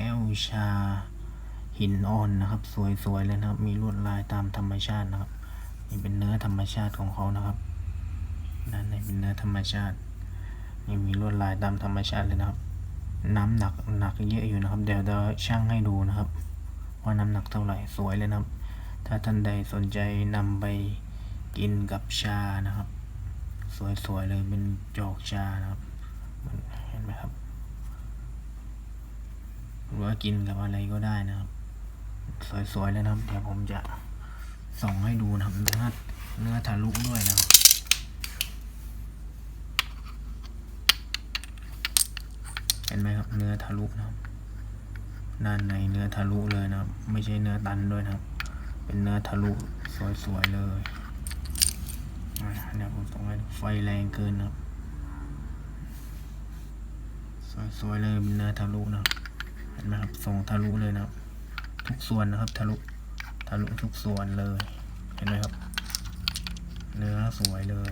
แก้วชา หินอ่อนนะครับ สวยๆเลยนะครับ มีลวดลายตามธรรมชาตินะครับ นี่เป็นเนื้อธรรมชาติของเขานะครับด้านในเป็นเนื้อธรรมชาติ นี่มีลวดลายตามธรรมชาติเลยนะครับ น้ำหนักหนักเยอะอยู่นะครับ เดี๋ยวจะชั่งให้ดูนะครับว่าน้ำหนักเท่าไหร่สวยเลยนะครับ ถ้าท่านใดสนใจนำไปกินกับชานะครับ สวยๆเลยเป็นจอกชานะครับมันเห็นไหมครับห รือว่ากินกับอะไรก็ได้นะครับ สวยๆเลยนะครับเดี๋ยวผมจะส่องให้ดูนะครับเนื้อเนื้อทะลุด้วยนะครับเห็นไหมครับเนื้อทะลุนะครับด้านในเนื้อทะลุเลยนะครับ ไม่ใช่เนื้อตันด้วยนะครับ เป็นเนื้อทะลุสวยๆเลยอะเดี๋ยวผมส่งให้ไฟแรงเกินนะครับ สวยๆเลยเป็นเนื้อทะลุนะครับ ห็นไหมครับส่งทะลุเลยนะครับ ทุกส่วนนะครับทะลุทะลุทุกส่วนเลย เห็นไหมครับ เนื้อสวยเลย